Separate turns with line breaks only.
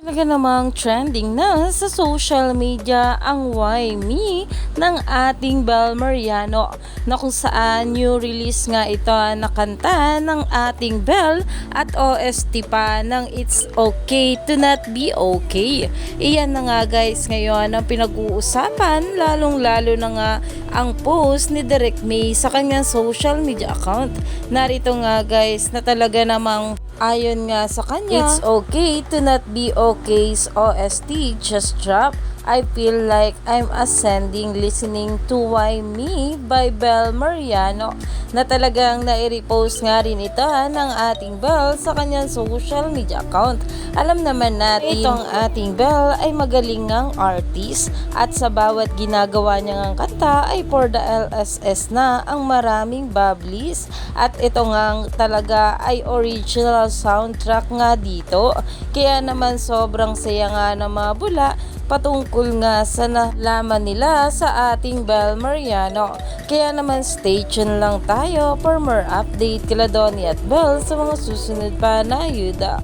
Talaga namang trending na sa social media ang Why Me ng ating Bel Mariano na kung saan new release nga ito na kanta ng ating Bel at OST pa ng It's Okay to Not Be Okay. Iyan na nga guys ngayon ang pinag-uusapan lalong lalo na nga ang post ni Direk May sa kanyang social media account. Narito nga guys na talaga namang Ayon nga sa kanya, It's okay to not be okay's OST just drop. I feel like I'm ascending listening to Why Me by Bel Mariano na talagang nai-repost nga rin ito ha, ng ating Bel sa kanyang social media account. Alam naman natin itong ating Bel ay magaling ngang artist at sa bawat ginagawa niya ngang kanta ay for the LSS na ang maraming bubblies at ito nga talaga ay original soundtrack nga dito. Kaya naman sobrang saya nga na mga bula patungkol nga sa nalaman nila sa ating Bel Mariano. Kaya naman stay tuned lang tayo for more update kila Donnie at Bel sa mga susunod pa na ayuda.